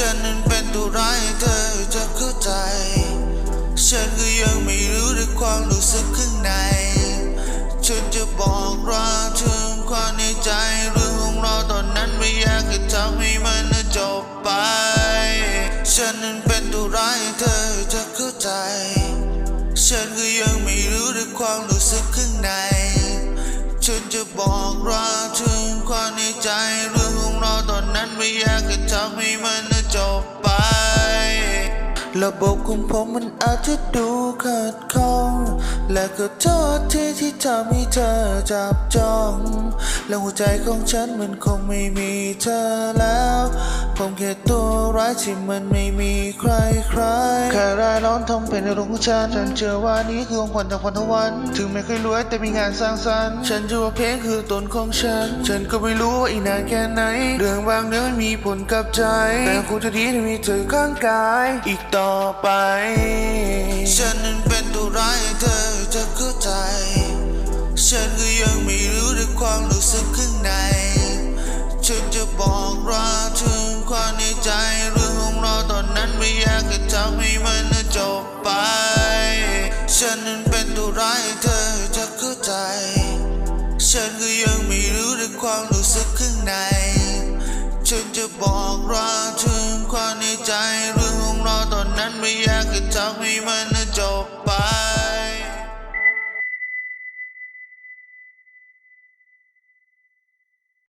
ฉันนั้นเป็นตัวร้ายเธอจะเข้าใจ ฉันก็ยังไม่รู้ด้วยความรู้สึกข้างใน ฉันจะบอกรักถึงความในใจเรื่องของเราตอนนั้นไม่อยากจะทำให้มันจบไป ฉันนั้นเป็นตัวร้ายเธอจะเข้าใจ ฉันก็ยังไม่รู้ด้วยความรู้สึกข้างใน ฉันจะบอกรักถึงความในใจเรื่องของเราตอนนั้นไม่อยากจะทำให้มัน จบไป ระบบของผมมันอาจจะดูขัดข้อง และก็โทษที่ที่ทำให้เธอจับจ้อง และหัวใจของฉันมันคงไม่มีเธอแล้ว ผมแค่ตัวร้ายที่มันไม่มีใครใครแค่รายร้อนทำเป็นอารมณ์ของฉัน ฉันเชื่อว่านี้คือของขวัญจากพันธวันถึงไม่เคยรวยแต่มีงานสร้างสรรค์ ฉันเชื่อว่าเพลงคือตนของฉัน ฉันก็ไม่รู้ว่าอีกนานแค่ไหน เรื่องบางเรื่องมันมีผลกับใจ แต่คงจะดีที่มีเธอข้างกาย อีกต่อไป ฉันนั้นเป็นตัวร้ายเธอจะเข้าใจ ฉันก็ยังไม่รู้ด้วยความรู้สึกข้างใน ฉันนั้นเป็นตัวร้ายเธอจะเข้าใจ ฉันก็ยังไม่รู้ด้วยความรู้สึกข้างใน ฉันจะบอกรักถึงความในใจเรื่องของเราตอนนั้นไม่อยากจะทำให้มัน